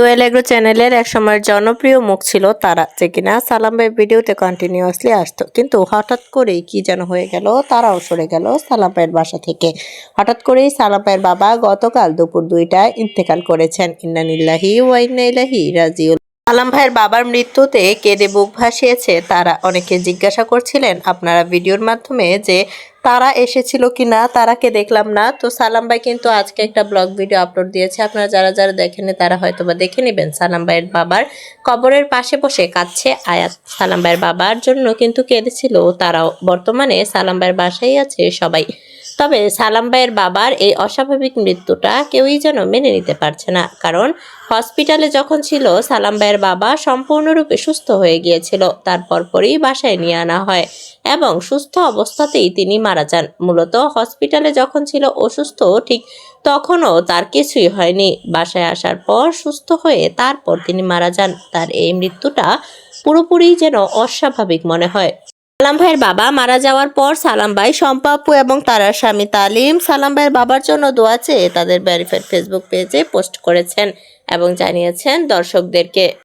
রুয়েল চ্যানেলের এক সময়ের জনপ্রিয় মুখ ছিল তারা। যে কিনা সালাম ভাই ভিডিওতে কন্টিনিউয়াসলি আসতো। কিন্তু হঠাৎ করেই কি যেন হয়ে গেল, তারাও সরে গেল সালাম ভাইয়ের বাসা থেকে। হঠাৎ করেই সালাম ভাইয়ের বাবা গতকাল দুপুর দুইটায় ইন্তেকাল করেছেন। ইন্নানিল্লাহি ওয়াইন্না ইলাহি রাজিউল সালাম ভাইয়ের বাবার মৃত্যুতে কেঁদে বুক ভাসিয়েছে। তারা অনেকে জিজ্ঞাসা করছিলেন, আপনারা ভিডিওর মাধ্যমে যে তারা এসেছিল কি না, তারাকে দেখলাম না। তো সালাম ভাই কিন্তু আজকে একটা ব্লগ ভিডিও আপলোড দিয়েছে। আপনারা যারা যারা দেখেনি তারা হয়তো বা দেখে নেবেন। সালাম ভাইয়ের বাবার কবরের পাশে বসে কাঁদছে আয়াত। সালাম ভাইয়ের বাবার জন্য কিন্তু কেঁদেছিল, তারাও। বর্তমানে সালাম ভাইয়ের বাসায় আছে সবাই। তবে সালাম ভাইয়ের বাবার এই অস্বাভাবিক মৃত্যুটা কেউই যেন মেনে নিতে পারছে না। কারণ হসপিটালে যখন ছিল, সালাম ভাইয়ের বাবা সম্পূর্ণরূপে সুস্থ হয়ে গিয়েছিল। তারপর পরই বাসায় নিয়ে আনা হয় এবং সুস্থ অবস্থাতেই তিনি মারা যান। মূলত হসপিটালে যখন ছিল অসুস্থ, ঠিক তখনও তার কিছুই হয়নি। বাসায় আসার পর সুস্থ হয়ে তারপর তিনি মারা যান। তার এই মৃত্যুটা পুরোপুরি যেন অস্বাভাবিক মনে হয়। সালাম ভাইয়ের বাবা মারা যাওয়ার পর সালাম ভাই সম্পাপু এবং তার স্বামী তালিম সালাম ভাইয়ের বাবার জন্য দোয়া চেয়ে তাদের ভেরিফাইড ফেসবুক পেজে পোস্ট করেছেন এবং জানিয়েছেন দর্শকদেরকে।